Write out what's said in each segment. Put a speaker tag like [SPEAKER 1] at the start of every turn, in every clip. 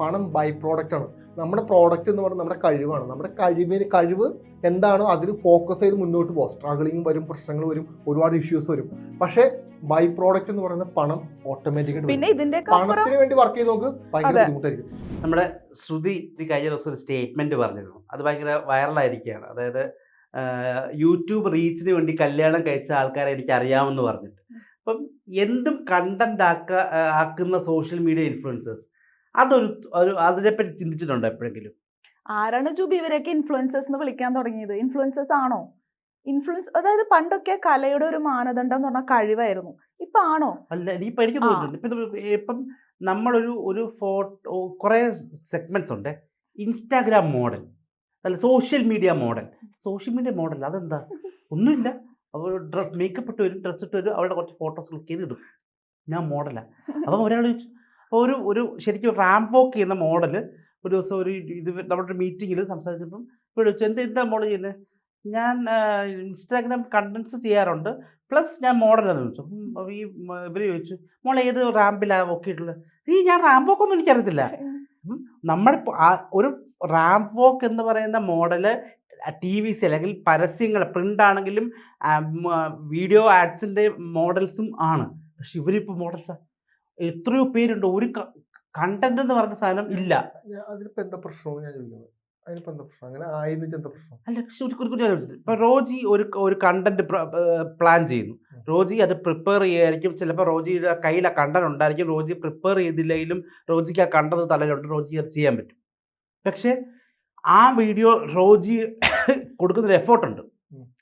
[SPEAKER 1] പണം by product ആണ്. നമ്മുടെ പ്രോഡക്റ്റ് എന്ന് പറഞ്ഞാൽ നമ്മുടെ കഴിവാണ്. നമ്മുടെ കഴിവിന് കഴിവ് എന്താണോ അതിൽ ഫോക്കസ് ചെയ്ത് മുന്നോട്ട് പോകും സ്ട്രഗിളിങ് വരും പ്രശ്നങ്ങൾ വരും ഒരുപാട് ഇഷ്യൂസ് വരും. പക്ഷേ ബൈ പ്രോഡക്റ്റ് എന്ന് പറയുന്ന പണം ഓട്ടോമാറ്റിക്കായിട്ട്
[SPEAKER 2] പിന്നെ ഇതിന്റെ
[SPEAKER 1] പണത്തിന് വേണ്ടി വർക്ക് ചെയ്ത് നോക്ക് ഭയങ്കര. ബുദ്ധിമുട്ടായിരിക്കും.
[SPEAKER 3] നമ്മുടെ ശ്രുതി ഇത് കഴിഞ്ഞ ദിവസം ഒരു സ്റ്റേറ്റ്മെന്റ് പറഞ്ഞിരുന്നു. അത് ഭയങ്കര വൈറലായിരിക്കുകയാണ് അതായത് യൂട്യൂബ് റീച്ചിന് വേണ്ടി കല്യാണം കഴിച്ച ആൾക്കാരെ എനിക്ക് അറിയാമെന്ന് പറഞ്ഞിട്ട്. അപ്പം എന്തും കണ്ടന്റ് ആക്ക ആക്കുന്ന സോഷ്യൽ മീഡിയ ഇൻഫ്ലുവൻസേഴ്സ് അതൊരു ഒരു അതിനെപ്പറ്റി ചിന്തിച്ചിട്ടുണ്ടോ എപ്പോഴെങ്കിലും?
[SPEAKER 2] ആരാണ് ജൂബി? ഇവരെയൊക്കെ ഇൻഫ്ലുവൻസേഴ്സ് എന്ന് വിളിക്കാൻ തുടങ്ങിയത്. ഇൻഫ്ലുവൻസേഴ്സ് ആണോ? ഇൻഫ്ലുവൻസ് അതായത് പണ്ടൊക്കെ കലയുടെ ഒരു മാനദണ്ഡം എന്ന് പറഞ്ഞാൽ കഴിവായിരുന്നു. ഇപ്പൊ ആണോ?
[SPEAKER 3] അല്ല ഇപ്പൊ എനിക്ക്. തോന്നുന്നുണ്ട് ഇപ്പം നമ്മളൊരു ഒരു ഫോട്ടോ കുറേ സെഗ്മെന്റ്സ് ഉണ്ട്. ഇൻസ്റ്റാഗ്രാം മോഡൽ അല്ല social media model social media model അതെന്താ? ഒന്നുമില്ല. അവർ ഡ്രസ് മേക്കപ്പ് ഇട്ട് വരും ഡ്രസ് ഇട്ട് വരും അവരുടെ കുറച്ച് ഫോട്ടോസ് ക്ലിക്ക് ചെയ്ത് ഇടും. ഞാൻ മോഡലാണ് അപ്പം ഒരാൾ ഒരു ഒരു ശരിക്കും റാമ്പ് വോക്ക് ചെയ്യുന്ന മോഡൽ ഒരു ദിവസം ഒരു ഇത് നമ്മുടെ മീറ്റിങ്ങിൽ സംസാരിച്ചപ്പം ഇവിടെ എന്ത് എന്താ മോഡൽ ചെയ്യുന്നത് ഞാൻ ഇൻസ്റ്റാഗ്രാം കണ്ടൻസ് ചെയ്യാറുണ്ട്. പ്ലസ് ഞാൻ മോഡലാണെന്ന് ചോദിച്ചു. ഈ ഇവർ ചോദിച്ചു മോൾ ഏത് റാമ്പിലാണ് വോക്കിയിട്ടുള്ളത് ഈ ഞാൻ റാമ്പ് വോക്കൊന്നും എനിക്കറിയത്തില്ല. നമ്മൾ ഒരു റാമ്പ് വോക്ക് എന്ന് പറയുന്ന മോഡൽ ടി വി സി അല്ലെങ്കിൽ പരസ്യങ്ങൾ പ്രിന്റ് ആണെങ്കിലും വീഡിയോ ആഡ്സിന്റെ മോഡൽസും ആണ്. പക്ഷെ ഇവരിപ്പോൾ മോഡൽസാ. എത്രയോ പേരുണ്ട്. ഒരു കണ്ടന്റ് എന്ന് പറഞ്ഞ സാധനം ഇല്ല.
[SPEAKER 1] ഞാൻ- അതിനിപ്പോ എന്താ പ്രശ്നമാണ് ഞാൻ ചോദിക്കുന്നത് അതിനിപ്പോ എന്താ പ്രശ്നം? അങ്ങനെ ആയിന്ന് വെച്ചാൽ എന്താ പ്രശ്നം?
[SPEAKER 3] അല്ല പക്ഷെ. ഇപ്പൊ റോജി ഒരു ഒരു കണ്ടന്റ് പ്ലാൻ ചെയ്യുന്നു. റോജി അത് പ്രിപ്പയർ ചെയ്യായിരിക്കും. ചിലപ്പോൾ റോജിയുടെ കയ്യിൽ ആ കണ്ടന്റ് ഉണ്ടായിരിക്കും. റോജി പ്രിപ്പയർ ചെയ്തില്ലെങ്കിലും റോജിക്ക് ആ കണ്ടത് തലയിലുണ്ട്. റോജി അത് ചെയ്യാൻ പറ്റും. പക്ഷെ ആ വീഡിയോ റോജി കൊടുക്കുന്നൊരു എഫേർട്ട് ഉണ്ട്.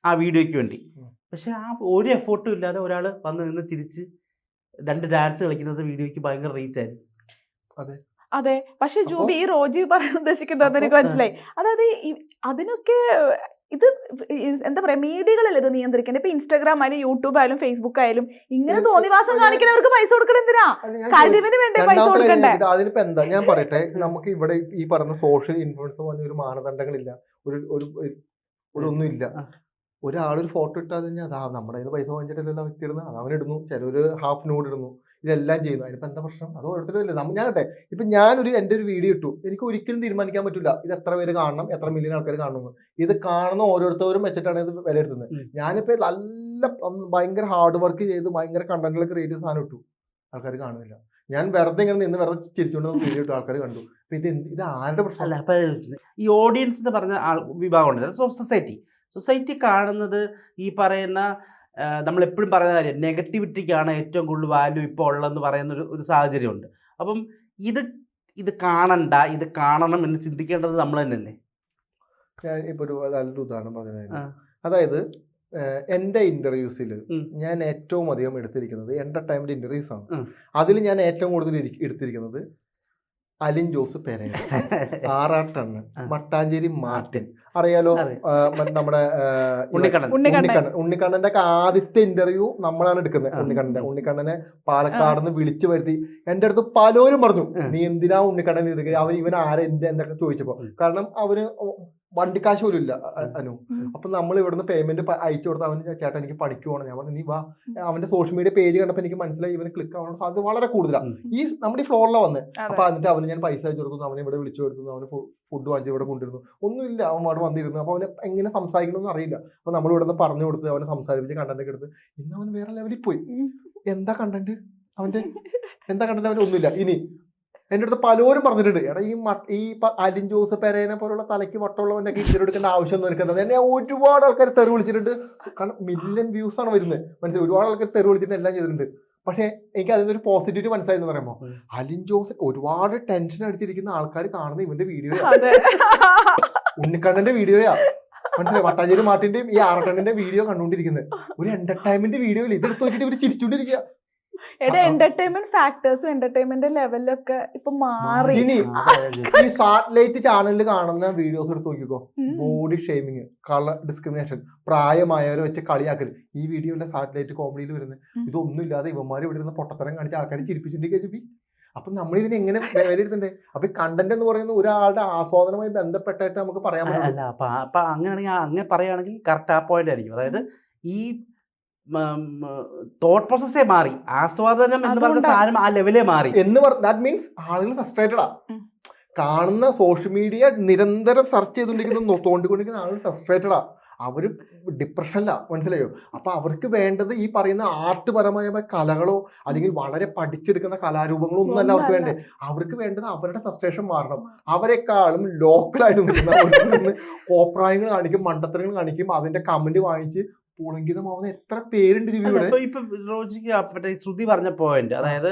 [SPEAKER 3] ആ വീഡിയോയ്ക്ക് വേണ്ടി. പക്ഷെ ആ ഒരു എഫേർട്ടും ഇല്ലാതെ ഒരാൾ വന്ന് നിന്ന് ചിരിച്ച് രണ്ട് ഡാൻസ് കളിക്കുന്നത് വീഡിയോയ്ക്ക് ഭയങ്കര റീച്ച് ആയിരുന്നു
[SPEAKER 2] അതെ. അതെ. പക്ഷെ ജൂബി ഈ റോജി പറയാൻ ഉദ്ദേശിക്കുന്നത് എനിക്ക് മനസ്സിലായി. അതായത് അതിനൊക്കെ ഇത് എന്താ പറയാ മീഡിയകളിൽ ഇത് നിയന്ത്രിക്കേണ്ടത്? ഇപ്പൊ ഇൻസ്റ്റാഗ്രാം ആയാലും യൂട്യൂബ് ആയാലും ഫേസ്ബുക്ക് ആയാലും ഇങ്ങനെ തോന്നിവാസം കാണിക്കുന്നവർക്ക് പൈസ കൊടുക്കണം എന്തിനാ? കഴിവിന് വേണ്ടി പൈസ കൊടുക്കണ്ടേ?
[SPEAKER 1] അതിനിപ്പോ എന്താ? ഞാൻ പറയട്ടെ. നമുക്ക് ഇവിടെ ഈ പറഞ്ഞ സോഷ്യൽ ഇൻഫ്ലുവൻസ് പറഞ്ഞ ഒരു മാനദണ്ഡങ്ങളില്ല. ഒരു ഒരു ഒന്നുമില്ല. ഒരാളൊരു ഫോട്ടോ ഇട്ടാൽ തന്നെ അതാ നമ്മുടെ കയ്യിൽ പൈസ വാങ്ങിച്ചിട്ടല്ല വ്യക്തി ഇടുന്നത് അത് അവനിടുന്നു ഒരു ഹാഫ് നൂഡ് ഇടുന്നു. ഇതെല്ലാം ചെയ്യുന്നു. അതിനിപ്പോൾ എന്താ പ്രശ്നം? അത് ഓരോരുത്തരല്ലേ നമ്മ ഞാൻ കേട്ടെ ഇപ്പം ഞാനൊരു എന്റെ ഒരു വീഡിയോ ഇട്ടു. എനിക്ക് ഒരിക്കലും തീരുമാനിക്കാൻ പറ്റില്ല ഇത് എത്ര പേര് കാണണം എത്ര മില്യൺ ആൾക്കാർ കാണണം ഇത് കാണുന്ന ഓരോരുത്തരും വെച്ചിട്ടാണ് ഇത് വിലയിരുത്തുന്നത്
[SPEAKER 3] ഞാനിപ്പോൾ
[SPEAKER 1] ഞാനിപ്പോ നല്ല ഭയങ്കര ഹാർഡ് വർക്ക് ചെയ്ത് ഭയങ്കര കണ്ടന്റുകൾ ക്രിയേറ്റ് ചെയ്ത് സാധനം ഇട്ടു. ആൾക്കാർ കാണുന്നില്ല. ഞാൻ വെറുതെ ഇങ്ങനെ നിന്ന് വെറുതെ ചിരിച്ചുകൊണ്ട് വീഡിയോ ഇട്ടു ആൾക്കാർ കണ്ടു. അപ്പം ഇത് ഇത് ആരുടെ പ്രശ്നം?
[SPEAKER 3] അല്ല അപ്പൊ ഈ ഓഡിയൻസ് എന്ന് പറഞ്ഞ ആൾ വിഭാഗമുണ്ട് സൊസൈറ്റി സൊസൈറ്റി കാണുന്നത് ഈ പറയുന്ന നമ്മൾ എപ്പോഴും പറയുന്ന കാര്യം നെഗറ്റിവിറ്റിക്കാണ് ഏറ്റവും കൂടുതൽ വാല്യൂ ഇപ്പോൾ ഉള്ളതെന്ന് പറയുന്ന ഒരു ഒരു സാഹചര്യമുണ്ട്. അപ്പം ഇത് ഇത് കാണണ്ട ഇത് കാണണം എന്ന് ചിന്തിക്കേണ്ടത് നമ്മൾ തന്നെയല്ലേ?
[SPEAKER 1] ഞാൻ ഇപ്പൊ ഒരു നല്ലൊരു ഉദാഹരണം പറഞ്ഞു അതായത് എന്റെ ഇന്റർവ്യൂസിൽ ഞാൻ ഏറ്റവും അധികം എടുത്തിരിക്കുന്നത് എന്റർടൈൻമെന്റ് ഇന്റർവ്യൂസ് ആണ്. അതിൽ ഞാൻ ഏറ്റവും കൂടുതൽ എടുത്തിരിക്കുന്നത് അലിൻ ജോസ് പെരേര ആറാട്ടണ്ണൻ. മട്ടാഞ്ചേരി മാർട്ടിൻ. അറിയാലോ? നമ്മുടെ
[SPEAKER 3] ഉണ്ണിക്കണ്ണൻ.
[SPEAKER 1] ഉണ്ണിക്കണ്ണന്റെ ഒക്കെ ആദ്യത്തെ ഇന്റർവ്യൂ നമ്മളാണ് എടുക്കുന്നത്. ഉണ്ണിക്കണ്ണന്റെ. ഉണ്ണിക്കണ്ണനെ പാലക്കാട് നിന്ന് വിളിച്ചു വരുത്തി. എന്റെ അടുത്ത് പലരും പറഞ്ഞു നീ എന്തിനാ ഉണ്ണിക്കണ്ണൻ എടുക്കുക അവർ ഇവൻ ആരെ? എന്ത് എന്തൊക്കെ ചോദിച്ചപ്പോ? കാരണം അവർ വണ്ടിക്കാശ് പോലും ഇല്ല. അനു. അപ്പൊ നമ്മൾ ഇവിടുന്ന് പേയ്മെന്റ് അയച്ചു കൊടുത്ത് അവൻ ചേട്ടാ എനിക്ക് പണിക്ക് പോകണം. ഞാൻ പറഞ്ഞു നീ വാ. അവന്റെ സോഷ്യൽ മീഡിയ പേജ് കണ്ടപ്പോൾ എനിക്ക് മനസ്സിലായി ഇവന് ക്ലിക്ക് ആവാനുള്ള സാധ്യത വളരെ കൂടുതലാണ് ഈ നമ്മുടെ ഈ ഫ്ലോറിലാണ് വന്നത്. അപ്പൊ എന്നിട്ട് അവന് ഞാൻ പൈസ അയച്ചു കൊടുക്കുന്നു. അവനെ ഇവിടെ വിളിച്ചു കൊടുക്കുന്നു അവന് ഫുഡ് വാങ്ങിച്ച് ഇവിടെ കൊണ്ടിരുന്നു ഒന്നുമില്ല അവൻ അവിടെ വന്നിരുന്നു. അപ്പൊ അവന് എങ്ങനെ സംസാരിക്കണമെന്ന് അറിയില്ല. അപ്പോൾ നമ്മൾ ഇവിടെ നിന്ന് പറഞ്ഞു കൊടുത്ത് അവനെ സംസാരിപ്പിച്ച് കണ്ടന്റ് എടുത്ത് ഇന്ന് അവൻ വേറെ ലെവലിൽ പോയി. എന്താ കണ്ടന്റ് അവന്റെ എന്താ കണ്ടന്റ് അവന് ഒന്നുമില്ല. ഇനി എന്റെ അടുത്ത് പലരും പറഞ്ഞിട്ടുണ്ട്. എടാ ഈ ഈ അലിൻ ജോസ് പെരേനെ പോലുള്ള തലയ്ക്ക് വട്ടമുള്ളവന്റെ ഒക്കെ ഇന്റർവ്യൂ എടുക്കേണ്ട ആവശ്യമൊന്നും എനിക്കത് എന്നെ ഒരുപാട് ആൾക്കാർ തെറി വിളിച്ചിട്ടുണ്ട്. കാരണം മില്യൺ വ്യൂസ് ആണ് വരുന്നത്. മനസ്സിലായി? ഒരുപാട് ആൾക്കാർ തെറി വിളിച്ചിട്ട് എല്ലാം ചെയ്തിട്ടുണ്ട്. പക്ഷേ എനിക്ക് അതിനൊരു പോസിറ്റിവിറ്റി മനസ്സിലായി എന്ന് പറയുമ്പോൾ അലിൻ ജോസ് ഒരുപാട് ടെൻഷൻ അടിച്ചിരിക്കുന്ന ആൾക്കാർ കാണുന്ന ഇവന്റെ വീഡിയോ
[SPEAKER 2] അതെ.
[SPEAKER 1] ഉണ്ണിക്കണ്ണന്റെ വീഡിയോയാ മനസ്സിലായി? വട്ടാഞ്ചേരി മാർട്ടിന്റെയും ഈ ആറട്ടണ്ണിന്റെ വീഡിയോ കണ്ടുകൊണ്ടിരിക്കുന്നത് ഒരു എന്റർടൈൻമെന്റ് വീഡിയോ ഇല്ല ഇതെടുത്ത് നോക്കിയിട്ട് ഇവർ ചിരിച്ചുകൊണ്ടിരിക്കുക
[SPEAKER 2] എടാ. എന്റർടൈൻമെന്റ് ഫാക്ടേഴ്സും എന്റർടൈൻമെന്റ് ലെവലൊക്കെ ഇപ്പൊ മാറി.
[SPEAKER 1] ഇനി. ഈ സാറ്റലൈറ്റ് ചാനലിൽ കാണുന്ന വീഡിയോസ് എടുത്ത് നോക്കിക്കോ. ബോഡി ഷെയ്മിങ് കളർ ഡിസ്ക്രിമിനേഷൻ പ്രായമായവരെ വെച്ച് കളിയാക്കൽ ഈ വീഡിയോയിലെ സാറ്റലൈറ്റ് കോമഡിയിൽ വരുന്നത്. ഇതൊന്നും ഇല്ലാതെ ഇവന്മാർ ഇവിടെ ഇരുന്ന് പൊട്ടത്തരം കാണിച്ച് ആൾക്കാരെ ചിരിപ്പിച്ചിട്ടുണ്ടെങ്കിൽ ചിപ്പി അപ്പൊ നമ്മൾ ഇതിനെ എങ്ങനെ വിലയിരുത്തണ്ടേ അപ്പൊ കണ്ടന്റ് എന്ന് പറയുന്നത് ഒരാളുടെ ആസ്വാദനവുമായി ബന്ധപ്പെട്ടായിട്ട് നമുക്ക് പറയാൻ പറ്റില്ല
[SPEAKER 3] അപ്പൊ അങ്ങനെയാണെങ്കിൽ അങ്ങനെ പറയുകയാണെങ്കിൽ കറക്റ്റ് ആ പോയിന്റ് ആയിരിക്കും. അതായത് ഈ തോട്ട് പ്രോസസ്സേ മാറി. ആസ്വാദനം എന്ന് പറഞ്ഞ. സാധനം ആ ലെവലേ മാറി.
[SPEAKER 1] എന്ന് ദാറ്റ് മീൻസ് ആളുകൾ ഫ്രസ്ട്രേറ്റഡാ. കാണുന്ന സോഷ്യൽ മീഡിയ നിരന്തരം സെർച്ച് ചെയ്തുകൊണ്ടിരിക്കുന്ന തോണ്ടിക്കൊണ്ടിരിക്കുന്ന ആളുകൾ ഫ്രസ്ട്രേറ്റഡാ അവർ ഡിപ്രഷനില്ല മനസ്സിലായോ? അപ്പൊ അവർക്ക് വേണ്ടത് ഈ പറയുന്ന ആർട്ട് പരമായ കലകളോ അല്ലെങ്കിൽ വളരെ പഠിച്ചെടുക്കുന്ന കലാരൂപങ്ങളോ ഒന്നുമല്ല അവർക്ക്. വേണ്ടത്. അവർക്ക് വേണ്ടത് അവരുടെ ഫ്രസ്ട്രേഷൻ മാറണം. അവരെക്കാളും ലോക്കലായിട്ട് നിൽക്കുന്ന കോപ്രായങ്ങൾ കാണിക്കും മണ്ടത്തരങ്ങൾ കാണിക്കും അതിന്റെ കമന്റ് വാങ്ങിച്ച് പുളങ്കിതമാവുന്ന എത്ര പേരുണ്ട്
[SPEAKER 3] ഇപ്പൊ റോജിക്ക് മറ്റേ ശ്രുതി പറഞ്ഞ പോയിന്റ് അതായത്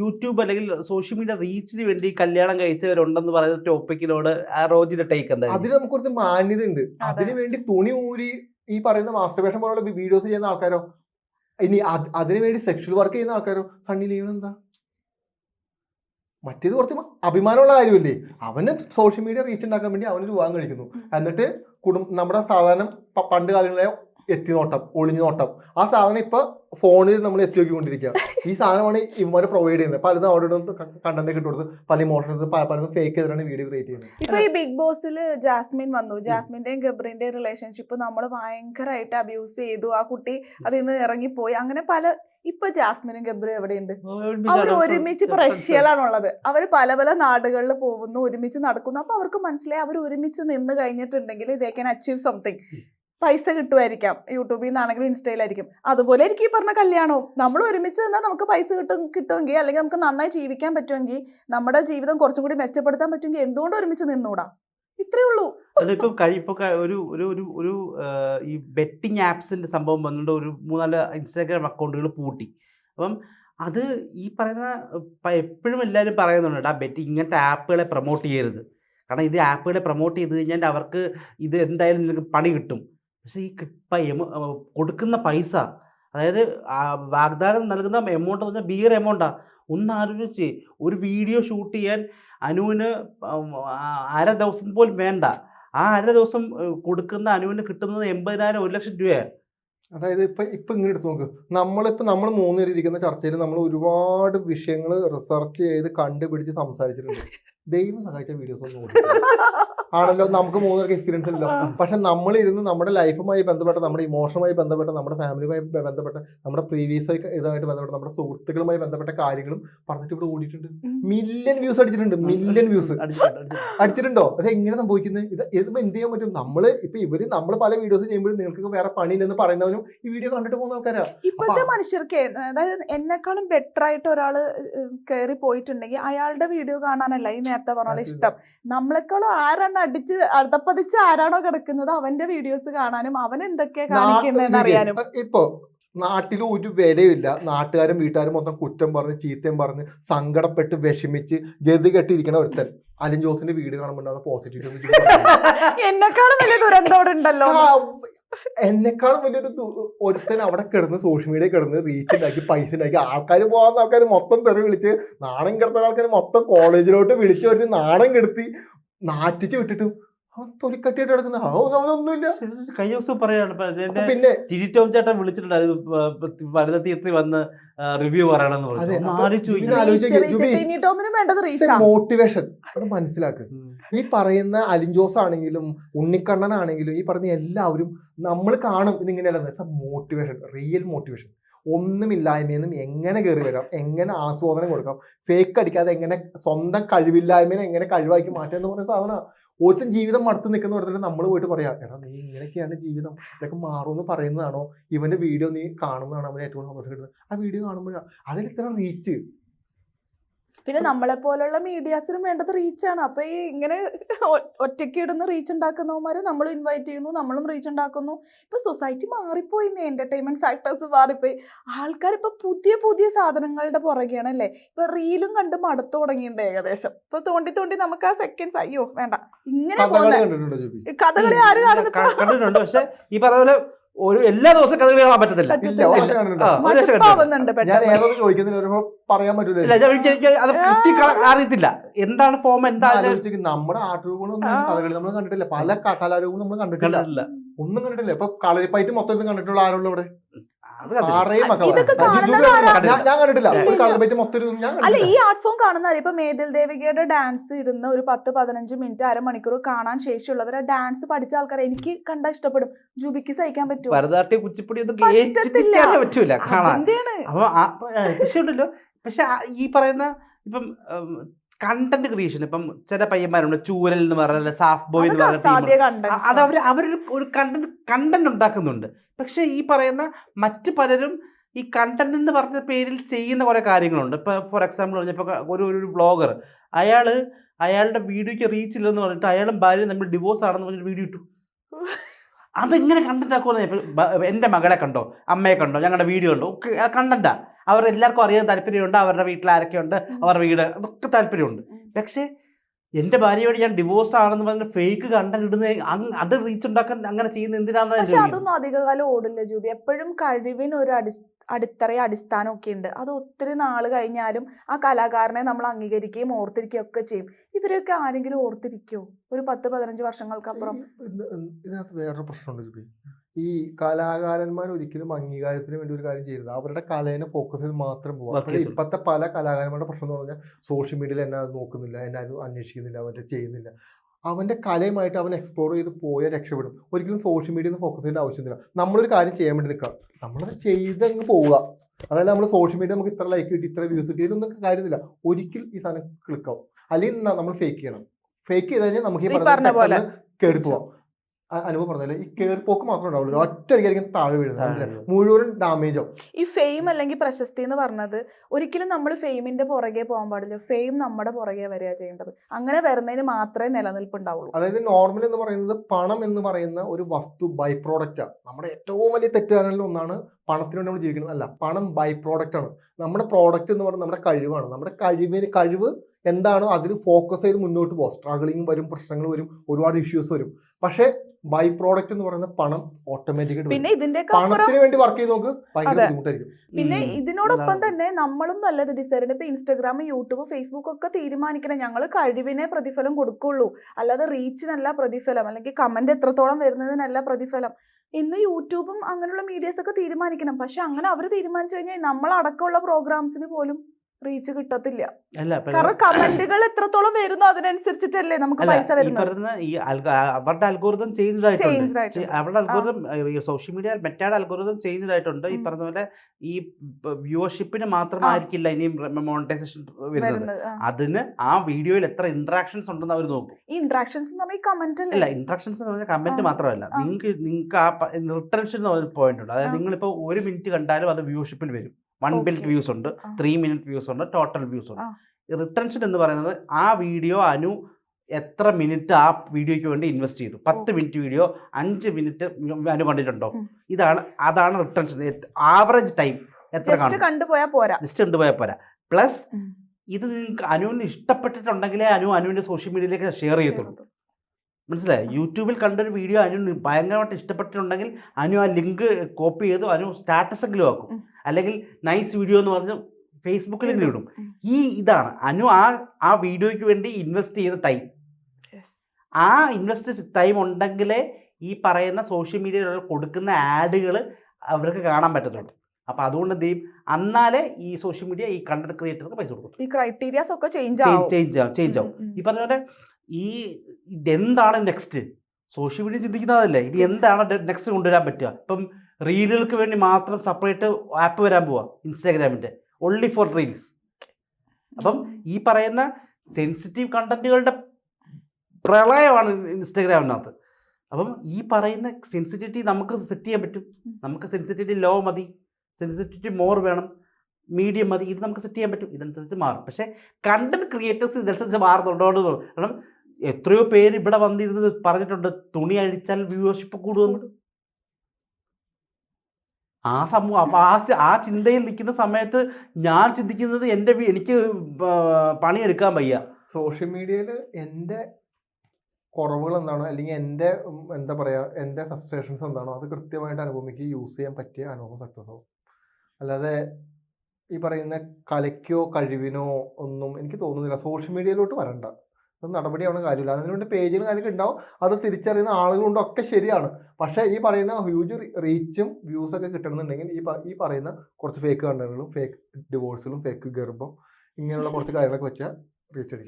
[SPEAKER 3] യൂട്യൂബ് അല്ലെങ്കിൽ സോഷ്യൽ മീഡിയ റീച്ചിന് വേണ്ടി കല്യാണം കഴിച്ചവരുണ്ടെന്ന് പറയുന്ന ടോപ്പിക്കിനോട് റോജിന്റെ ടേക്ക് എന്താ
[SPEAKER 1] അതിന് നമുക്ക് കുറച്ച് മാന്യത ഉണ്ട്. അതിനു വേണ്ടി തുണി ഊരി ഈ പറയുന്ന മാസ്റ്റർബേഷൻ പോലുള്ള വീഡിയോസ് ചെയ്യുന്ന ആൾക്കാരോ? ഇനി അതിന് വേണ്ടി സെക്ഷൽ വർക്ക് ചെയ്യുന്ന ആൾക്കാരോ? സണ്ണി ലീവൻ എന്താ? മറ്റേത് കുറച്ച് അഭിമാനമുള്ള കാര്യമില്ലേ? അവന് സോഷ്യൽ മീഡിയ റീച്ച് ഉണ്ടാക്കാൻ വേണ്ടി അവന് വിവാഹം കഴിക്കുന്നു. എന്നിട്ട് കുടുംബ നമ്മുടെ സാധാരണ പണ്ട് കാലങ്ങളിലെ എത്തി നോട്ടം ഒളിഞ്ഞു നോട്ടം. ആ സാധനം ഇപ്പൊ ഫോണിൽ നമ്മൾ എത്തി നോക്കിക്കൊണ്ടിരിക്കുക ഈ സാധനമാണ് ഇവരെ പ്രൊവൈഡ് ചെയ്യുന്നത്. പലതും അവിടെ കണ്ടന്റ് കൊടുത്ത് പല ഇമോഷൻ പലതും ഫേക്ക് ചെയ്തിട്ടാണ് വീഡിയോ ക്രിയേറ്റ് ചെയ്യുന്നത്.
[SPEAKER 2] ഇപ്പൊ ഈ ബിഗ് ബോസിൽ ജാസ്മിൻ വന്നു. ജാസ്മിന്റെയും ഗബ്രിന്റെയും റിലേഷൻഷിപ്പ് നമ്മൾ ഭയങ്കരമായിട്ട് അബ്യൂസ് ചെയ്തു. ആ കുട്ടി അതിൽ നിന്ന് ഇറങ്ങിപ്പോയി. അങ്ങനെ പല ഇപ്പൊ ജാസ്മിനും ഗബ്രും എവിടെയുണ്ട്? അവർ ഒരുമിച്ച് ഇപ്പൊ റഷ്യയിലാണുള്ളത്. അവർ പല പല നാടുകളിൽ പോകുന്നു ഒരുമിച്ച് നടക്കുന്നു. അപ്പൊ അവർക്ക് മനസ്സിലായി അവർ ഒരുമിച്ച് നിന്ന് കഴിഞ്ഞിട്ടുണ്ടെങ്കിൽ ദേ ക്യാൻ അച്ചീവ് സംതിങ് പൈസ കിട്ടുമായിരിക്കാം. യൂട്യൂബിൽ നിന്നാണെങ്കിലും ഇൻസ്റ്റയിലായിരിക്കും. അതുപോലെ എനിക്ക് ഈ പറഞ്ഞ കല്യാണവും. നമ്മൾ ഒരുമിച്ച് നിന്നാൽ നമുക്ക് പൈസ കിട്ടും കിട്ടുമെങ്കിൽ അല്ലെങ്കിൽ നമുക്ക് നന്നായി ജീവിക്കാൻ പറ്റുമെങ്കിൽ നമ്മുടെ ജീവിതം കുറച്ചും കൂടി മെച്ചപ്പെടുത്താൻ പറ്റുമെങ്കിൽ എന്തുകൊണ്ട് ഒരുമിച്ച് നിന്നൂടാ? ഇത്രേ ഉള്ളൂ.
[SPEAKER 3] അതിപ്പോ ഇപ്പൊ ഒരു ഒരു ഒരു ഒരു ഈ ബെറ്റിംഗ് ആപ്സിന്റെ സംഭവം വന്നിട്ട് ഒരു മൂന്നാൽ ഇൻസ്റ്റാഗ്രാം അക്കൗണ്ടുകൾ പൂട്ടി. അപ്പം അത് ഈ പറയുന്ന എപ്പോഴും എല്ലാവരും പറയുന്നുണ്ട് ആ ബെറ്റ് ഇങ്ങനത്തെ ആപ്പുകളെ പ്രൊമോട്ട് ചെയ്യരുത്. കാരണം ഇത് ആപ്പുകളെ പ്രൊമോട്ട് ചെയ്ത് കഴിഞ്ഞാൽ അവർക്ക് ഇത് എന്തായാലും നിങ്ങൾക്ക് പണി കിട്ടും. പക്ഷേ ഈ കിട്ട കൊടുക്കുന്ന പൈസ അതായത് വാഗ്ദാനം നൽകുന്ന എമൗണ്ട് എന്ന് പറഞ്ഞാൽ ബിയർ എമൗണ്ടാണ് ഒന്ന് ആലോചിച്ച് ഒരു വീഡിയോ ഷൂട്ട് ചെയ്യാൻ അനുവിന് അര ദിവസം പോലും വേണ്ട. ആ അര ദിവസം കൊടുക്കുന്ന അനുവിന് കിട്ടുന്നത് എൺപതിനായിരം ഒരു ലക്ഷം രൂപയാണ്.
[SPEAKER 1] അതായത് ഇപ്പൊ ഇപ്പൊ ഇങ്ങനെ എടുത്ത് നോക്ക്. നമ്മളിപ്പോ നമ്മൾ മൂന്നുപേര് ഇരിക്കുന്ന ചർച്ചയിൽ നമ്മൾ ഒരുപാട് വിഷയങ്ങൾ റിസർച്ച് ചെയ്ത് കണ്ടുപിടിച്ച് സംസാരിച്ചിട്ടുണ്ട്. ദൈവം സഹായിച്ച വീഡിയോസ് ഒന്നും. ആണല്ലോ നമുക്ക് മൂന്നുപേർക്ക് എക്സ്പീരിയൻസ്
[SPEAKER 2] ഉണ്ടല്ലോ
[SPEAKER 1] പക്ഷെ നമ്മൾ ഇരുന്ന് നമ്മുടെ ലൈഫുമായി ബന്ധപ്പെട്ട നമ്മുടെ ഇമോഷനുമായി ബന്ധപ്പെട്ട നമ്മുടെ ഫാമിലിയുമായി ബന്ധപ്പെട്ട നമ്മുടെ പ്രീവിയസ് ഇതായിട്ട് ബന്ധപ്പെട്ട നമ്മുടെ സുഹൃത്തുക്കളുമായി ബന്ധപ്പെട്ട കാര്യങ്ങളും പറഞ്ഞിട്ട് ഇവിടെ ഓടിയിട്ടുണ്ട്. മില്യൺ വ്യൂസ് അടിച്ചിട്ടുണ്ട്. മില്യൺ വ്യൂസ് അടിച്ചിട്ടുണ്ടോ അത് എങ്ങനെ സംഭവിക്കുന്നത് ഇത് ഇതിപ്പോ എന്ത് ചെയ്യാൻ പറ്റും? നമ്മൾ ഇപ്പൊ ഇവർ നമ്മൾ പല വീഡിയോസ് ചെയ്യുമ്പോഴും നിങ്ങൾക്ക് വേറെ പണിയില്ലെന്ന് പറയുന്നവനും ഈ വീഡിയോ കണ്ടിട്ട് പോകുന്ന ആൾക്കാരാ.
[SPEAKER 2] ഇപ്പോഴത്തെ മനുഷ്യർക്ക് അതായത് എന്നെക്കാളും ബെറ്റർ ആയിട്ട് ഒരാൾ കയറി പോയിട്ടുണ്ടെങ്കിൽ അയാളുടെ വീഡിയോ കാണാനല്ല ഈ നേരത്തെ പറഞ്ഞ ഇഷ്ടം. നമ്മളെക്കാളും ആരാണ് അടിച്ച് അടപ്പതിച്ച് ആരാണോ കിടക്കുന്നത് അവന്റെ വീഡിയോസ് കാണാനും അവൻ എന്തൊക്കെയാ കാണിക്കുന്നതെന്ന് അറിയാനും.
[SPEAKER 1] ഇപ്പൊ നാട്ടിൽ ഒരു വിലയില്ല നാട്ടുകാരും വീട്ടുകാരും മൊത്തം കുറ്റം പറഞ്ഞ് ചീത്തയും പറഞ്ഞ് സങ്കടപ്പെട്ട് വിഷമിച്ച് ഗതി കെട്ടിയിരിക്കണ ഒരുത്തൻ. അലിൻ ജോസിന്റെ വീട് കാണുമ്പോൾ പോസിറ്റീവ്
[SPEAKER 2] എന്നെക്കാളും വലിയ ദുരന്തോടുണ്ടല്ലോ
[SPEAKER 1] എന്നെക്കാളും വലിയൊരു ഒരുത്തൻ അവിടെ കിടന്ന് സോഷ്യൽ മീഡിയ കിടന്ന് റീച്ച് ഉണ്ടാക്കി പൈസ ഉണ്ടാക്കി ആൾക്കാർ പോകുന്ന ആൾക്കാർ മൊത്തം തെറി വിളിച്ച് നാണം കിടത്തുന്ന ആൾക്കാർ മൊത്തം കോളേജിലോട്ട് വിളിച്ചു വരുത്തി നാണം കെടുത്തി നാറ്റിച്ച് വിട്ടിട്ട്. അവൻ തൊലിക്കട്ടിയായിട്ട് കിടക്കുന്ന. അവനൊന്നുമില്ല
[SPEAKER 3] കഴിഞ്ഞ ദിവസം പറയാണ്.
[SPEAKER 1] പിന്നെ
[SPEAKER 3] ടിനി ചേട്ടൻ വിളിച്ചിട്ടുണ്ടായിരുന്നു. വനിത തിയേറ്ററിൽ വന്ന് റിവ്യൂ പറയണമെന്ന്
[SPEAKER 1] അതെ,
[SPEAKER 3] പറഞ്ഞു
[SPEAKER 1] മോട്ടിവേഷൻ. അത് മനസ്സിലാക്കുക ഈ പറയുന്ന അലിൻ ജോസ് ആണെങ്കിലും ഉണ്ണിക്കണ്ണൻ ആണെങ്കിലും ഈ പറയുന്ന എല്ലാവരും നമ്മൾ കാണും ഇതിങ്ങനെയല്ല മോട്ടിവേഷൻ റിയൽ മോട്ടിവേഷൻ. ഒന്നുമില്ലായ്മയെന്നും എങ്ങനെ കയറി വരാം? എങ്ങനെ ആസ്വാദനം കൊടുക്കാം? ഫേക്ക് അടിക്കാതെ എങ്ങനെ സ്വന്തം കഴിവില്ലായ്മേനെ എങ്ങനെ കഴിവാക്കി മാറ്റാം എന്ന് പറയുന്ന സാധനമാണ് ഒരുത്തൻ ജീവിതം മടുത്ത് നിൽക്കുന്ന ഒരുത്തന്നെ നമ്മൾ പോയിട്ട് പറയാം എടാ നീ ഇങ്ങനെയൊക്കെയാണ് ജീവിതം. ഇതൊക്കെ മാറുമെന്ന് പറയുന്നതാണോ? ഇവന്റെ വീഡിയോ നീ കാണുന്നതാണോ? അവൻ ഏറ്റവും കൂടുതൽ ആ വീഡിയോ കാണുമ്പോഴാണ് അതിൽ ഇത്ര റീച്ച്
[SPEAKER 2] പിന്നെ നമ്മളെ പോലുള്ള മീഡിയാസിനും വേണ്ടത് റീച്ചാണ് അപ്പൊ ഈ ഇങ്ങനെ ഒറ്റയ്ക്ക് ഇടുന്ന റീച്ച് ഉണ്ടാക്കുന്നവന്മാരെ നമ്മൾ ഇൻവൈറ്റ് ചെയ്യുന്നു നമ്മളും റീച്ച് ഉണ്ടാക്കുന്നു. ഇപ്പൊ സൊസൈറ്റി മാറിപ്പോയി എന്റർടൈൻമെന്റ് ഫാക്ടേഴ്സ് മാറിപ്പോയി. ആൾക്കാർ ഇപ്പൊ പുതിയ പുതിയ സാധനങ്ങളുടെ പുറകെയാണ് അല്ലേ? ഇപ്പൊ റീലും കണ്ട് മടുത്തു തുടങ്ങിയിട്ടുണ്ട് ഏകദേശം. ഇപ്പൊ തോണ്ടി തോണ്ടി നമുക്ക് ആ സെക്കൻഡ്സ് അയ്യോ വേണ്ട. ഇങ്ങനെ
[SPEAKER 1] കഥകളി
[SPEAKER 2] ആര് കാണുന്നു?
[SPEAKER 3] പക്ഷെ ഈ പറഞ്ഞ പോലെ ഒരു എല്ലാ ദിവസവും കഥകളി കാണാൻ പറ്റത്തില്ല. അറിയത്തില്ല. എന്താണ് ഫോം എന്താണ്
[SPEAKER 1] നമ്മുടെ ആട്ടുരൂപങ്ങളൊന്നും
[SPEAKER 2] ആ.
[SPEAKER 1] കഥകളി നമ്മൾ കണ്ടിട്ടില്ല. പല കലാരൂപങ്ങളും നമ്മൾ കണ്ടിട്ടില്ല. ഒന്നും കണ്ടിട്ടില്ല. ഇപ്പൊ കളരിപ്പായിട്ട് മൊത്തം ഇരുന്ന് കണ്ടിട്ടുള്ള ആരുള്ളൂ ഇവിടെ? ഞാൻ- കണ്ടിട്ടില്ല.
[SPEAKER 2] അല്ല ഈ ആർട്ട് ഫോം കാണുന്ന ഇപ്പൊ മേതിൽ ദേവികയുടെ ഡാൻസ് ഇരുന്ന് ഒരു പത്ത് പതിനഞ്ച് മിനിറ്റ് അരമണിക്കൂർ കാണാൻ ശേഷിയുള്ളവർ ആ ഡാൻസ് പഠിച്ച ആൾക്കാർ എനിക്ക് കണ്ട ഇഷ്ടപ്പെടും. ജൂബിക്ക് സഹിക്കാൻ പറ്റും
[SPEAKER 3] ഭരതനാട്യം കുച്ചിപ്പുടി ഒന്നും പറ്റൂല. കാണാൻ. പക്ഷെ ഉണ്ടല്ലോ പക്ഷെ ഈ പറയുന്ന ഇപ്പം കണ്ടന്റ് ക്രിയേഷൻ ഇപ്പം ചില പയ്യന്മാരുണ്ട് ചൂരൽ എന്ന് പറഞ്ഞ സാഫ് ബോയ് എന്ന് പറഞ്ഞ അത് അവർ അവരൊരു ഒരു കണ്ടന്റ് കണ്ടന്റ് ഉണ്ടാക്കുന്നുണ്ട്. പക്ഷെ ഈ പറയുന്ന മറ്റു പലരും ഈ കണ്ടന്റ് എന്ന് പറഞ്ഞ പേരിൽ ചെയ്യുന്ന കുറെ കാര്യങ്ങളുണ്ട്. ഇപ്പൊ ഫോർ എക്സാമ്പിൾ പറഞ്ഞപ്പോ ഒരു ഒരു ബ്ലോഗർ അയാൾ അയാളുടെ വീഡിയോക്ക് റീച്ച് ഇല്ലെന്ന് പറഞ്ഞിട്ട് അയാളും ഭാര്യയും നമ്മൾ ഡിവോഴ്സ് ആണെന്ന് പറഞ്ഞിട്ട് വീഡിയോ ഇട്ടു. അതെങ്ങനെ കണ്ടന്റ് ആക്കുമെന്ന് എന്റെ മകളെ കണ്ടോ അമ്മയെ കണ്ടോ ഞങ്ങളുടെ വീഡിയോ കണ്ടോ കണ്ടന്റാ അവർ എല്ലാവർക്കും അറിയാൻ താല്പര്യമുണ്ട് അവരുടെ വീട്ടിൽ ആരൊക്കെയുണ്ട് അവരുടെ വീട് അതൊക്കെ താല്പര്യമുണ്ട്. പക്ഷേ എന്റെ ഭാര്യയോട് ഞാൻ ഡിവോഴ്സ് ആണെന്ന് പറഞ്ഞ ഫേക്ക് കണ്ടന്റ് ഇടുന്ന അത് റീച്ച് ഉണ്ടാക്കാൻ അങ്ങനെ ചെയ്യുന്ന എന്തിനാണെന്ന്
[SPEAKER 2] പക്ഷെ അതൊന്നും അധികകാലം ഓടില്ല ജൂബി. എപ്പോഴും കഴിവിന് ഒരു അടി അടിത്തറയും അടിസ്ഥാനമൊക്കെ ഉണ്ട്. അത് ഒത്തിരി നാൾ കഴിഞ്ഞാലും ആ കലാകാരനെ നമ്മൾ അംഗീകരിക്കുകയും ഓർത്തിരിക്കുകയും ഒക്കെ ചെയ്യും. ഇവരെയൊക്കെ ആരെങ്കിലും ഓർത്തിരിക്കുമോ ഒരു പത്ത് പതിനഞ്ച് വർഷങ്ങൾക്കപ്പുറം
[SPEAKER 1] ഇത് ഇതിനകത്ത് വേറൊരു പ്രശ്നമുണ്ട് ജിബി. ഈ കലാകാരന്മാർ ഒരിക്കലും അംഗീകാരത്തിന് വേണ്ടി ഒരു കാര്യം ചെയ്യരുത്. അവരുടെ കലേനെ ഫോക്കസ് ചെയ്ത് മാത്രം പോകും ഇപ്പോഴത്തെ പല കലാകാരന്മാരുടെ പ്രശ്നം എന്ന് പറഞ്ഞാൽ സോഷ്യൽ മീഡിയയിൽ എന്നെ അത് നോക്കുന്നില്ല എന്നെ അത് അന്വേഷിക്കുന്നില്ല അവരുടെ ചെയ്യുന്നില്ല. അവന്റെ കലയുമായിട്ട് അവൻ എക്സ്പ്ലോർ ചെയ്ത് പോയാൽ രക്ഷപ്പെടും. ഒരിക്കലും സോഷ്യൽ മീഡിയയിൽ ഫോക്കസ് ചെയ്യേണ്ട ആവശ്യമില്ല. നമ്മളൊരു കാര്യം ചെയ്യാൻ വേണ്ടി നിൽക്കുക. നമ്മളത് ചെയ്തങ്ങ് പോവുക. അതായത് നമ്മൾ സോഷ്യൽ മീഡിയ നമുക്ക് ഇത്ര ലൈക്ക് കിട്ടി ഇത്ര വ്യൂസ് കിട്ടി ഇതൊന്നും കാര്യമില്ല. ഒരിക്കൽ ഈ സാധനം ക്ലിക്കാവും അല്ലെങ്കിൽ നമ്മൾ ഫേക്ക് ചെയ്യണം. ഫേക്ക് ചെയ്ത് കഴിഞ്ഞാൽ നമുക്ക് ഈ
[SPEAKER 2] പറഞ്ഞ പോലെ.
[SPEAKER 1] കയറി പോവാം അനുഭവം പറഞ്ഞല്ലേ ഈ കയറിപ്പോക്ക് മാത്രമേ ഉണ്ടാവുള്ളൂ. ഒറ്റയടിക്കായിരിക്കും താഴെ വീഴുന്നത്. മുഴുവൻ ഡാമേജ്?
[SPEAKER 2] ആവും ഈ ഫെയിം അല്ലെങ്കിൽ പ്രശസ്തി എന്ന് പറഞ്ഞത് ഒരിക്കലും നമ്മൾ ഫെയിമിന്റെ പുറകെ പോകാൻ പാടില്ല. ഫെയിം നമ്മുടെ പുറകെ വരിക ചെയ്യേണ്ടത്. അങ്ങനെ വരുന്നതിന് മാത്രമേ നിലനിൽപ്പ് ഉണ്ടാവുള്ളൂ
[SPEAKER 1] അതായത് നോർമൽ എന്ന് പറയുന്നത് പണം എന്ന് പറയുന്ന ഒരു വസ്തു ബൈ പ്രോഡക്റ്റാണ് നമ്മുടെ ഏറ്റവും വലിയ തെറ്റുകാരങ്ങളിൽ ഒന്നാണ് പണത്തിന് വേണ്ടി നമ്മൾ ജീവിക്കുന്നത്. അല്ല പണം ബൈ പ്രോഡക്റ്റ് ആണ്. നമ്മുടെ പ്രോഡക്റ്റ് എന്ന് പറയുന്നത് നമ്മുടെ കഴിവാണ്. നമ്മുടെ കഴിവിന് കഴിവ് എന്താണോ അതിൽ ഫോക്കസ് ചെയ്ത് മുന്നോട്ട് പോകും സ്ട്രഗിളിങ് വരും പ്രശ്നങ്ങൾ വരും ഒരുപാട് ഇഷ്യൂസ് വരും. പക്ഷേ ബൈ പ്രോഡക്റ്റ് എന്ന് പറയുന്ന പണം ഓട്ടോമാറ്റിക്കായിട്ട്
[SPEAKER 2] പിന്നെ ഇതിന്റെ
[SPEAKER 1] പണത്തിന് വേണ്ടി വർക്ക് ചെയ്ത് നോക്ക് ഭയങ്കര. ബുദ്ധിമുട്ടായിരിക്കും.
[SPEAKER 2] പിന്നെ ഇതിനോടൊപ്പം തന്നെ നമ്മളും നല്ലത്. ഡിസൈഡ് ഇപ്പൊ ഇൻസ്റ്റാഗ്രാം യൂട്യൂബ് ഫേസ്ബുക്ക് ഒക്കെ തീരുമാനിക്കണം. ഞങ്ങൾ കഴിവിനെ പ്രതിഫലം കൊടുക്കുള്ളൂ. അല്ലാതെ റീച്ചിനല്ല പ്രതിഫലം. അല്ലെങ്കിൽ കമന്റ് എത്രത്തോളം വരുന്നതിനല്ല പ്രതിഫലം. ഇന്ന് യൂട്യൂബും അങ്ങനെയുള്ള മീഡിയസ് ഒക്കെ തീരുമാനിക്കണം. പക്ഷെ അങ്ങനെ അവർ തീരുമാനിച്ചു കഴിഞ്ഞാൽ നമ്മളടക്കമുള്ള പ്രോഗ്രാംസിന് പോലും റീച്ച് കിട്ടത്തില്ല. കാരണം കമന്റുകൾ എത്രത്തോളം വരുന്നു അതിനനുസരിച്ചിട്ടല്ലേ നമുക്ക് പൈസ വരുന്നത്.
[SPEAKER 3] ഈ അവരുടെ അൽഗോറിതം ചേഞ്ച് ആയിട്ടുണ്ട്. അവരുടെ അൽഗോറിതം സോഷ്യൽ മീഡിയ മെറ്റാഡ് അൽഗോറിതം ചേഞ്ച് ആയിട്ടുണ്ട്. ഈ. പറഞ്ഞ പോലെ ഈ വ്യൂവർഷിപ്പിന് മാത്രമായിരിക്കില്ല ഇനിയും മോണിറ്റൈസേഷൻ വരുന്നത്. അതിന് ആ വീഡിയോയിൽ എത്ര ഇന്ററാക്ഷൻസ് ഉണ്ടെന്ന് അവർ നോക്കും.
[SPEAKER 2] ഈ ഇന്ററാക്ഷൻസ് എന്ന് പറഞ്ഞാൽ കമന്റ്
[SPEAKER 3] അല്ല? ഇന്ററാക്ഷൻസ് എന്ന് പറഞ്ഞാൽ കമന്റ്. മാത്രമല്ല. നിങ്ങൾക്ക് നിങ്ങൾക്ക് ആ റിട്ടൻഷൻ എന്ന് പോയിന്റ് ഉണ്ട്. അതായത്
[SPEAKER 2] നിങ്ങളിപ്പോ
[SPEAKER 3] നിങ്ങളിപ്പോൾ ഒരു മിനിറ്റ് കണ്ടാലും അത് വ്യൂഷിപ്പിൽ വരും. വൺ
[SPEAKER 2] ബിൽറ്റ്
[SPEAKER 3] മിനിറ്റ് വ്യൂസ് ഉണ്ട്. ത്രീ മിനിറ്റ് വ്യൂസ് ഉണ്ട് ടോട്ടൽ വ്യൂസ് ഉണ്ട്. റിട്ടൻഷൻ എന്ന് പറയുന്നത് ആ വീഡിയോ അനു എത്ര മിനിറ്റ് ആ വീഡിയോയ്ക്ക് വേണ്ടി ഇൻവെസ്റ്റ് ചെയ്തു? പത്ത്. മിനിറ്റ് വീഡിയോ അഞ്ച് മിനിറ്റ് അനു കണ്ടിട്ടുണ്ടോ? ഇതാണ് അതാണ് റിട്ടൻഷൻ ആവറേജ് ടൈം എത്ര
[SPEAKER 2] കണ്ടുപോയാൽ പോരാ.
[SPEAKER 3] ജസ്റ്റ് കണ്ടുപോയാൽ പോരാ. പ്ലസ് ഇത് നിങ്ങൾക്ക് അനുവിന് ഇഷ്ടപ്പെട്ടിട്ടുണ്ടെങ്കിലേ അനു അനുവിന്റെ സോഷ്യൽ മീഡിയയിലേക്ക് ഷെയർ ചെയ്യത്തുള്ളൂ. മനസ്സിലായി? യൂട്യൂബിൽ കണ്ടൊരു വീഡിയോ അനു ഭയങ്കരമായിട്ട് ഇഷ്ടപ്പെട്ടിട്ടുണ്ടെങ്കിൽ അനു ആ ലിങ്ക് കോപ്പി ചെയ്തു അനു സ്റ്റാറ്റസ് എങ്കിലും ആക്കും അല്ലെങ്കിൽ നൈസ് വീഡിയോ എന്ന് പറഞ്ഞ് ഫേസ്ബുക്കിലെങ്കിലും ഇടും. ഈ ഇതാണ്. അനു ആ ആ വീഡിയോയ്ക്ക് വേണ്ടി ഇൻവെസ്റ്റ് ചെയ്ത ടൈം. ആ ഇൻവെസ്റ്റ് ടൈം ഉണ്ടെങ്കിലേ ഈ പറയുന്ന സോഷ്യൽ മീഡിയയിലുള്ള കൊടുക്കുന്ന ആഡുകൾ അവർക്ക് കാണാൻ പറ്റത്തുള്ളൂ. അപ്പോൾ അതുകൊണ്ട് എന്ത് ചെയ്യും? അന്നാലേ ഈ സോഷ്യൽ മീഡിയ ഈ കണ്ടന്റ് ക്രിയേറ്റർക്ക് പൈസ കൊടുക്കും
[SPEAKER 2] ഈ ക്രൈറ്റീരിയാസ് ഒക്കെ ചേഞ്ച് ആവും.
[SPEAKER 3] ചേഞ്ച് ആവും ചേഞ്ച് ആവും. ഈ പറഞ്ഞ പോലെ ഈ ഇതെന്താണ് നെക്സ്റ്റ് സോഷ്യൽ മീഡിയ ചിന്തിക്കുന്നതല്ലേ ഇത് എന്താണ് നെക്സ്റ്റ് കൊണ്ടുവരാൻ പറ്റുക? ഇപ്പം റീലുകൾക്ക് വേണ്ടി മാത്രം സെപ്പറേറ്റ് ആപ്പ് വരാൻ പോവാ ഇൻസ്റ്റാഗ്രാമിന്റെ. ഓൺലി ഫോർ റീൽസ് അപ്പം ഈ പറയുന്ന സെൻസിറ്റീവ് കണ്ടന്റുകളുടെ പ്രളയമാണ് ഇൻസ്റ്റാഗ്രാമിനകത്ത്. അപ്പം ഈ പറയുന്ന സെൻസിറ്റിവിറ്റി നമുക്ക് സെറ്റ് ചെയ്യാൻ പറ്റും. നമുക്ക് സെൻസിറ്റിവിറ്റി ലോ മതി. സെൻസിറ്റിവിറ്റി മോർ വേണം. മീഡിയം മതി. ഇത് നമുക്ക് സെറ്റ് ചെയ്യാൻ പറ്റും. ഇതനുസരിച്ച് മാറും. പക്ഷേ കണ്ടന്റ് ക്രിയേറ്റേഴ്സ് ഇതനുസരിച്ച് മാറുന്നുണ്ടോ എന്ന് കാരണം എത്രയോ പേര് ഇവിടെ വന്നിരുന്നത് പറഞ്ഞിട്ടുണ്ട് തുണി അഴിച്ചാൽ വ്യൂവർഷിപ്പ് കൂടുമെന്ന്. ആ സമൂഹം അപ്പൊ ആ ആ ചിന്തയിൽ നിൽക്കുന്ന സമയത്ത് ഞാൻ ചിന്തിക്കുന്നത് എന്റെ എനിക്ക് പണിയെടുക്കാൻ വയ്യ.
[SPEAKER 1] സോഷ്യൽ മീഡിയയിൽ എന്റെ കുറവുകൾ എന്താണോ അല്ലെങ്കിൽ എന്റെ എന്താ പറയുക എന്റെ ഫ്രസ്ട്രേഷൻസ് എന്താണോ അത് കൃത്യമായിട്ട് അനുഭവിക്ക് യൂസ് ചെയ്യാൻ പറ്റിയ അനുഭവം സക്സസ് ആവും. അല്ലാതെ ഈ പറയുന്ന കലയ്ക്കോ കഴിവിനോ ഒന്നും എനിക്ക് തോന്നുന്നില്ല. സോഷ്യൽ മീഡിയയിലോട്ട് വരണ്ട. അത് നടപടിയാണ് കാര്യമില്ല. അതിനുവേണ്ടി പേജിലും കാര്യമൊക്കെ ഉണ്ടാവും. അത് തിരിച്ചറിയുന്ന ആളുകളുണ്ട് ഒക്കെ ശരിയാണ്. പക്ഷേ ഈ പറയുന്ന ഹ്യൂജ് റീച്ചും വ്യൂസൊക്കെ കിട്ടണമെന്നുണ്ടെങ്കിൽ ഈ ഈ പറയുന്ന കുറച്ച് ഫേക്ക് കണ്ടന്റുകളും ഫേക്ക് ഡിവോഴ്സുകളും ഫേക്ക് ഗർഭം ഇങ്ങനെയുള്ള കുറച്ച് കാര്യങ്ങളൊക്കെ വെച്ചാൽ റീച്ച് അടിക്കും.